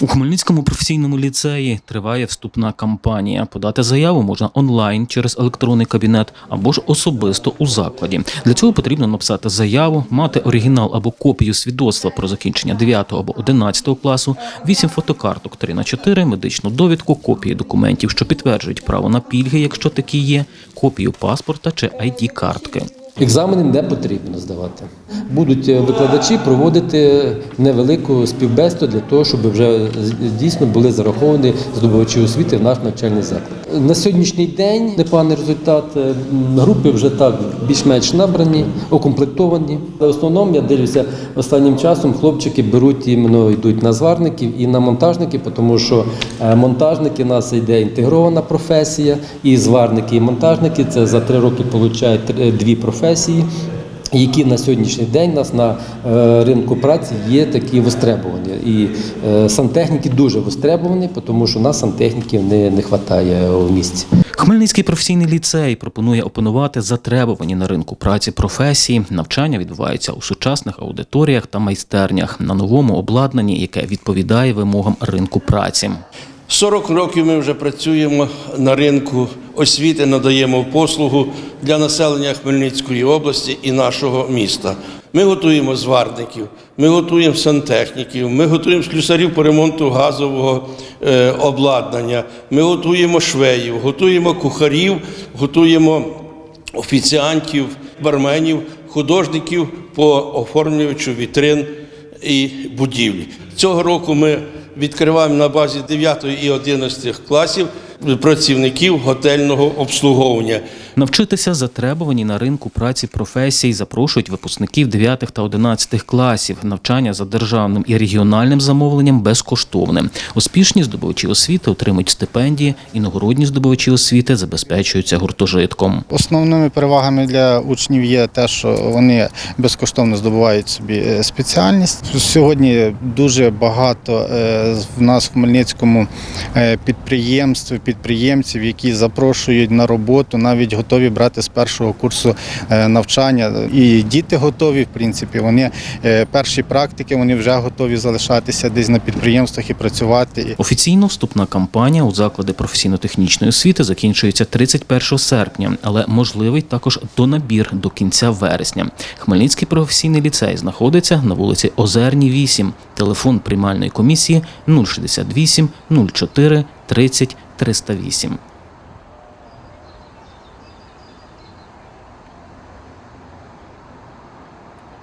У Хмельницькому професійному ліцеї триває вступна кампанія. Подати заяву можна онлайн через електронний кабінет або ж особисто у закладі. Для цього потрібно написати заяву, мати оригінал або копію свідоцтва про закінчення 9 або 11 класу, 8 фотокарток 3 на 4 медичну довідку, копії документів, що підтверджують право на пільги, якщо такі є, копію паспорта чи id картки Екзамени не потрібно здавати. Будуть е, викладачі проводити невелику співбесіду для того, щоб вже дійсно були зараховані здобувачі освіти в наш навчальний заклад. На сьогоднішній день непоганий результат. Е, Групи вже так більш-менш набрані, укомплектовані. В основному я дивлюся останнім часом. Хлопчики беруть іменно йдуть на зварників і на монтажників, тому що е, монтажники у нас йде інтегрована професія, і зварники, і монтажники це за три роки получають дві професії. Які на сьогоднішній день у нас на е, ринку праці є такі востребовані. І е, сантехніки дуже востребовані, тому що у нас сантехніків не, не вистачає у місті. Хмельницький професійний ліцей пропонує опанувати затребувані на ринку праці професії. Навчання відбувається у сучасних аудиторіях та майстернях на новому обладнанні, яке відповідає вимогам ринку праці. 40 років ми вже працюємо на ринку освіти, надаємо послугу для населення Хмельницької області і нашого міста. Ми готуємо зварників, ми готуємо сантехніків, ми готуємо слюсарів по ремонту газового е, обладнання, ми готуємо швеїв, готуємо кухарів, готуємо офіціантів, барменів, художників по оформлювачу вітрин і будівлі. Цього року ми відкриваємо на базі 9 і 11 класів працівників готельного обслуговування. Навчитися затребувані на ринку праці професій запрошують випускників 9 та 11 класів. Навчання за державним і регіональним замовленням безкоштовне. Успішні здобувачі освіти отримують стипендії, іногородні здобувачі освіти забезпечуються гуртожитком. Основними перевагами для учнів є те, що вони безкоштовно здобувають собі е, спеціальність. Сьогодні дуже багато е, в нас в Хмельницькому е, підприємств, підприємців, які запрошують на роботу, навіть готові брати з першого курсу е, навчання. І діти готові, в принципі, вони е, перші практики, вони вже готові залишатися десь на підприємствах і працювати. Офіційно вступна кампанія у заклади професійно-технічної освіти закінчується 31 серпня, але можливий також донабір до кінця вересня. Хмельницький професійний ліцей знаходиться на вулиці Озерній, 8. Телефон приймальної комісії 068 04 30 308.